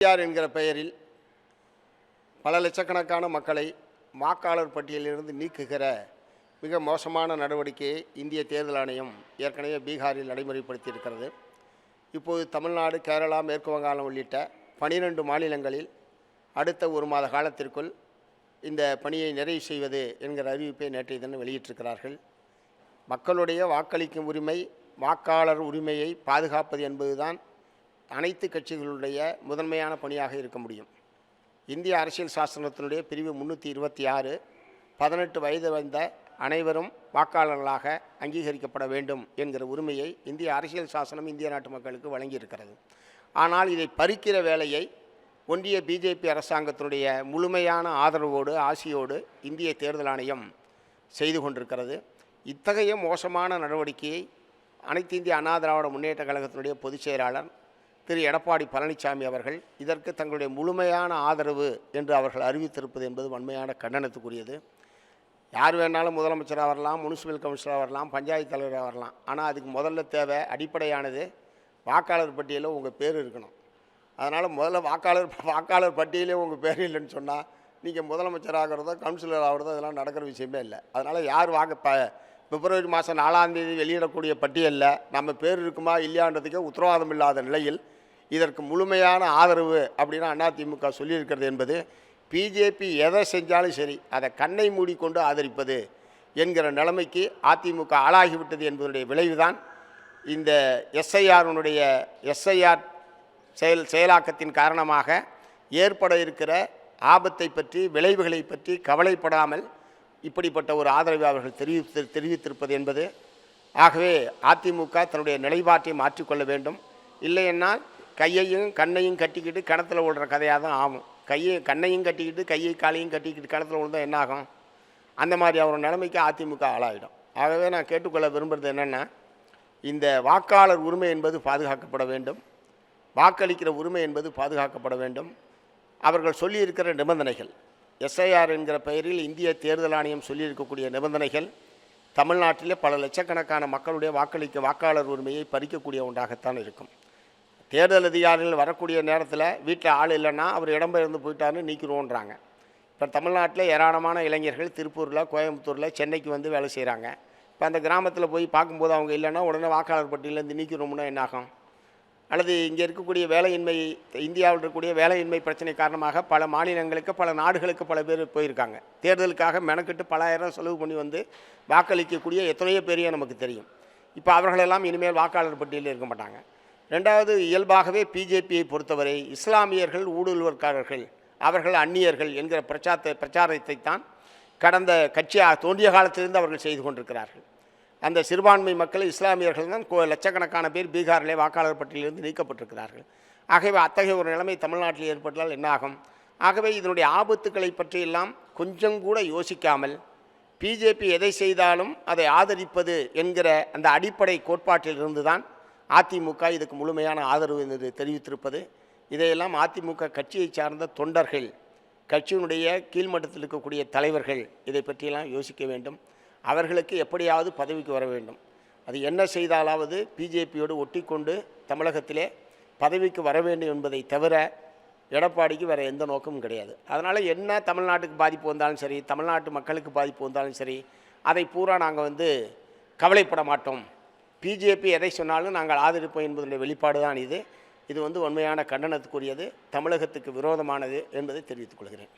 பெரியார் என்கிற பெயரில் பல லட்சக்கணக்கான மக்களை வாக்காளர் பட்டியலிலிருந்து நீக்குகிற மிக மோசமான நடவடிக்கையை இந்திய தேர்தல் ஆணையம் ஏற்கனவே பீகாரில் நடைமுறைப்படுத்தியிருக்கிறது. இப்போது தமிழ்நாடு கேரளா மேற்கு வங்காளம் உள்ளிட்ட பனிரெண்டு மாநிலங்களில் அடுத்த ஒரு மாத காலத்திற்குள் இந்த பணியை நிறைவு செய்வது என்கிற அறிவிப்பை நேற்றைய தினம் வெளியிட்டிருக்கிறார்கள். மக்களுடைய வாக்களிக்கும் உரிமை வாக்காளர் உரிமையை பாதுகாப்பது என்பதுதான் அனைத்து கட்சிகளுடைய முதன்மையான பணியாக இருக்க முடியும். இந்திய அரசியல் சாசனத்தினுடைய பிரிவு முந்நூற்றி இருபத்தி ஆறு பதினெட்டு வயது வந்த அனைவரும் வாக்காளர்களாக அங்கீகரிக்கப்பட வேண்டும் என்கிற உரிமையை இந்திய அரசியல் சாசனம் இந்திய நாட்டு மக்களுக்கு வழங்கியிருக்கிறது. ஆனால் இதை பறிக்கிற வேலையை ஒன்றிய பிஜேபி அரசாங்கத்தினுடைய முழுமையான ஆதரவோடு ஆசியோடு இந்திய தேர்தல் ஆணையம் செய்து கொண்டிருக்கிறது. இத்தகைய மோசமான நடவடிக்கையை அனைத்து இந்திய அண்ணா திராவிட முன்னேற்ற கழகத்தினுடைய பொதுச் செயலாளர் திரு எடப்பாடி பழனிசாமி அவர்கள் இதற்கு தங்களுடைய முழுமையான ஆதரவு என்று அவர்கள் அறிவித்திருப்பது என்பது வன்மையான கண்டனத்துக்குரியது. யார் வேணாலும் முதலமைச்சராக வரலாம் முனிசிபல் கமிஷனராக வரலாம் பஞ்சாயத்து தலைவராக வரலாம். ஆனால் அதுக்கு முதல்ல தேவை அடிப்படையானது வாக்காளர் பட்டியலில் உங்கள் பேர் இருக்கணும். அதனால் முதல்ல வாக்காளர் வாக்காளர் பட்டியலே உங்கள் பேர் இல்லைன்னு சொன்னால் நீங்கள் முதலமைச்சர் ஆகிறதோ கவுன்சிலர் ஆகிறதோ இதெல்லாம் நடக்கிற விஷயமே இல்லை. அதனால் யார் வாங்க ப பிப்ரவரி மாதம் நாலாந்தேதி வெளியிடக்கூடிய பட்டியலில் நம்ம பேர் இருக்குமா இல்லையான்றதுக்கே உத்தரவாதம் இல்லாத நிலையில் இதற்கு முழுமையான ஆதரவு அப்படின்னு அதிமுக சொல்லியிருக்கிறது என்பது பிஜேபி எதை செஞ்சாலும் சரி அதை கண்ணை மூடிக்கொண்டு ஆதரிப்பது என்கிற நிலைமைக்கு அதிமுக ஆளாகிவிட்டது என்பதனுடைய விளைவுதான். இந்த எஸ்ஐஆருனுடைய எஸ்ஐஆர் செயல் செயலாக்கத்தின் காரணமாக ஏற்பட இருக்கிற ஆபத்தை பற்றி விளைவுகளை பற்றி கவலைப்படாமல் இப்படிப்பட்ட ஒரு ஆதரவை அவர்கள் தெரிவித்து தெரிவித்திருப்பது என்பது ஆகவே அதிமுக தன்னுடைய நிலைப்பாட்டை மாற்றிக்கொள்ள வேண்டும். இல்லைன்னா கையையும் கண்ணையும் கட்டிக்கிட்டு கிணத்துல விடுற கதையாக தான் ஆகும். கையை கண்ணையும் கட்டிக்கிட்டு கையை காலையும் கட்டிக்கிட்டு கிணத்துல விழுந்தால் என்ன ஆகும் அந்த மாதிரி அவர் நிலைமைக்கு அதிமுக ஆளாயிடும். ஆகவே நான் கேட்டுக்கொள்ள விரும்புகிறது என்னென்னா இந்த வாக்காளர் உரிமை என்பது பாதுகாக்கப்பட வேண்டும். வாக்களிக்கிற உரிமை என்பது பாதுகாக்கப்பட வேண்டும். அவர்கள் சொல்லியிருக்கிற நிபந்தனைகள். எஸ்ஐஆர் என்கிற பெயரில் இந்திய தேர்தல் ஆணையம் சொல்லியிருக்கக்கூடிய நிபந்தனைகள் தமிழ்நாட்டிலே பல லட்சக்கணக்கான மக்களுடைய வாக்களிக்க வாக்காளர் உரிமையை பறிக்கக்கூடிய ஒன்றாகத்தான் இருக்கும். தேர்தல் அதிகாரிகள் வரக்கூடிய நேரத்தில் வீட்டில் ஆள் இல்லைன்னா அவர் இடம்பெயர்ந்து போயிட்டாருன்னு நீக்கிடுவோன்றாங்க. இப்போ தமிழ்நாட்டில் ஏராளமான இளைஞர்கள் திருப்பூரில் கோயம்புத்தூரில் சென்னைக்கு வந்து வேலை செய்கிறாங்க இப்போ அந்த கிராமத்தில் போய் பார்க்கும்போது அவங்க இல்லைன்னா உடனே வாக்காளர் பட்டியலேருந்து நீக்கிறோம்னா என்னாகும் அல்லது இங்கே இருக்கக்கூடிய வேலையின்மை இந்தியாவில் இருக்கக்கூடிய வேலையின்மை பிரச்சனை காரணமாக பல மாநிலங்களுக்கு பல நாடுகளுக்கு பல பேர் போயிருக்காங்க. தேர்தலுக்காக மெனக்கிட்டு பலாயிரம் செலவு பண்ணி வந்து வாக்களிக்கக்கூடிய எத்தனையோ பேரையும் நமக்கு தெரியும். இப்போ அவர்களெல்லாம் இனிமேல் வாக்காளர் பட்டியலில் இருக்க மாட்டாங்க. ரெண்டாவது இயல்பாகவே பிஜேபியை பொறுத்தவரை இஸ்லாமியர்கள் ஊடுருவற்காரர்கள் அவர்கள் அந்நியர்கள் என்கிற பிரச்சாரத்தை பிரச்சாரத்தை தான் கடந்த கட்சியாக தோன்றிய காலத்திலிருந்து அவர்கள் செய்து கொண்டிருக்கிறார்கள். அந்த சிறுபான்மை மக்கள் இஸ்லாமியர்கள் தான் கோ- லட்சக்கணக்கான பேர் பீகாரிலே வாக்காளர் பட்டியலிருந்து நீக்கப்பட்டிருக்கிறார்கள். ஆகவே அத்தகைய ஒரு நிலைமை தமிழ்நாட்டில் ஏற்பட்டால் என்னாகும் ஆகவே இதனுடைய ஆபத்துக்களை பற்றியெல்லாம் கொஞ்சம் கூட யோசிக்காமல் பிஜேபி எதை செய்தாலும் அதை ஆதரிப்பது என்கிற அந்த அடிப்படை கோட்பாட்டிலிருந்து தான் அதிமுக இதுக்கு முழுமையான ஆதரவு என்று தெரிவித்திருப்பது. இதையெல்லாம் அதிமுக கட்சியை சார்ந்த தொண்டர்கள் கட்சியினுடைய கீழ்மட்டத்தில் இருக்கக்கூடிய தலைவர்கள் இதை பற்றியெல்லாம் யோசிக்க வேண்டும். அவர்களுக்கு எப்படியாவது பதவிக்கு வர வேண்டும். அது என்ன செய்தாலாவது பிஜேபியோடு ஒட்டிக்கொண்டு தமிழகத்திலே பதவிக்கு வர வேண்டும் என்பதை தவிர எடப்பாடிக்கு வேறு எந்த நோக்கமும் கிடையாது. அதனால் என்ன தமிழ்நாட்டுக்கு பாதிப்பு வந்தாலும் சரி தமிழ்நாட்டு மக்களுக்கு பாதிப்பு வந்தாலும் சரி அதை பூரா நாங்கள் வந்து கவலைப்பட மாட்டோம். பிஜேபி எதை சொன்னாலும் நாங்கள் ஆதரிப்போம் என்பதனுடைய வெளிப்பாடு தான் இது. இது வந்து உண்மையான கண்டனத்துக்குரியது. தமிழகத்துக்கு விரோதமானது என்பதை தெரிவித்துக் கொள்கிறேன்.